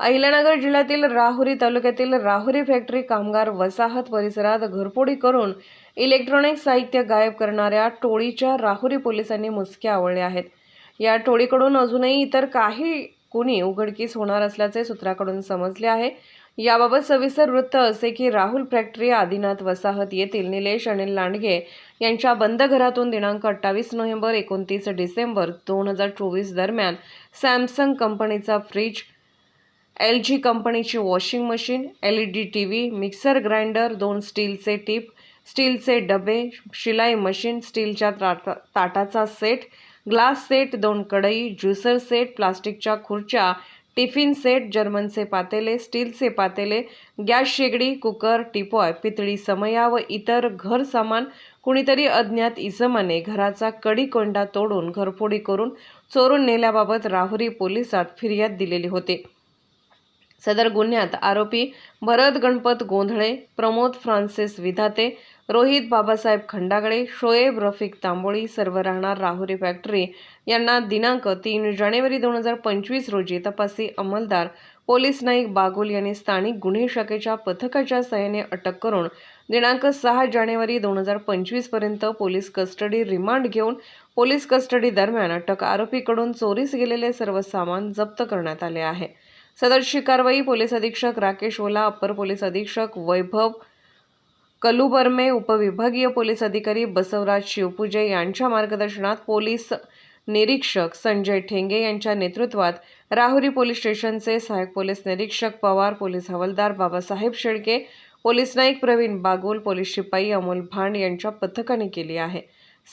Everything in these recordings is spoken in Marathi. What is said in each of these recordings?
अहिल्यानगर जिल्ह्यातील राहुरी तालुक्यातील राहुरी फॅक्टरी कामगार वसाहत परिसरात घरपोडी करून इलेक्ट्रॉनिक साहित्य गायब करणाऱ्या टोळीच्या राहुरी पोलिसांनी मुसक्या आवळल्या आहेत. या टोळीकडून अजूनही इतर काही कुणी उघडकीस होणार असल्याचे सूत्राकडून समजले आहे. याबाबत सविस्तर वृत्त असे की राहुल फॅक्टरी आदिनाथ वसाहत येथील निलेश अनिल लांडगे यांच्या बंद घरातून दिनांक अठ्ठावीस नोव्हेंबर एकोणतीस डिसेंबर दोन हजार चोवीस दरम्यान सॅमसंग कंपनीचा फ्रीज एल जी कंपनीची washing machine L E D T V mixer grinder दोन स्टीलचे टीप स्टीलचे डबे शिलाई मशीन स्टीलच्या ताटा ताटाचा सेट ग्लास सेट दोन कढई ज्युसर सेट प्लास्टिकच्या खुर्च्या टिफिन सेट जर्मनचे पातेले स्टीलचे पातेले गॅस शेगडी कुकर टिपॉय पितळी समया व इतर घर सामान कुणीतरी अज्ञात इसमाने घराचा कडीकोंडा तोडून घरफोडी करून चोरून नेल्याबाबत राहुरी पोलिसात फिर्याद दिलेली होती. सदर गुन्ह्यात आरोपी भरत गणपत गोंधळे प्रमोद फ्रान्सिस विधाते रोहित बाबासाहेब खंडागळे शोएब रफिक तांबोळी सर्व राहणार राहुरी फॅक्टरी यांना दिनांक तीन जानेवारी दोन हजार पंचवीस रोजी तपासी अंमलदार पोलीस नाईक बागुल यांनी स्थानिक गुन्हे शाखेच्या पथकाच्या सहाय्याने अटक करून दिनांक सहा जानेवारी दोन हजार पंचवीसपर्यंत पोलीस कस्टडी रिमांड घेऊन पोलीस कस्टडी दरम्यान अटक आरोपीकडून चोरीस गेलेले सर्व सामान जप्त करण्यात आले आहे. सदरची कारवाई पोलीस अधीक्षक राकेश ओला अप्पर पोलीस अधीक्षक वैभव कलुबर्मे उपविभागीय पोलीस अधिकारी बसवराज शिवपूजे यांच्या मार्गदर्शनात पोलीस निरीक्षक संजय ठेंगे यांच्या नेतृत्वात राहुरी पोलीस स्टेशनचे सहाय्यक पोलीस निरीक्षक पवार पोलीस हवालदार बाबासाहेब शेळके पोलीस नाईक प्रवीण बागुल पोलीस शिपाई अमोल भांड यांच्या पथकाने केली आहे.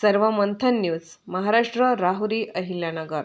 सर्व मंथन न्यूज महाराष्ट्र राहुरी अहिल्यानगर.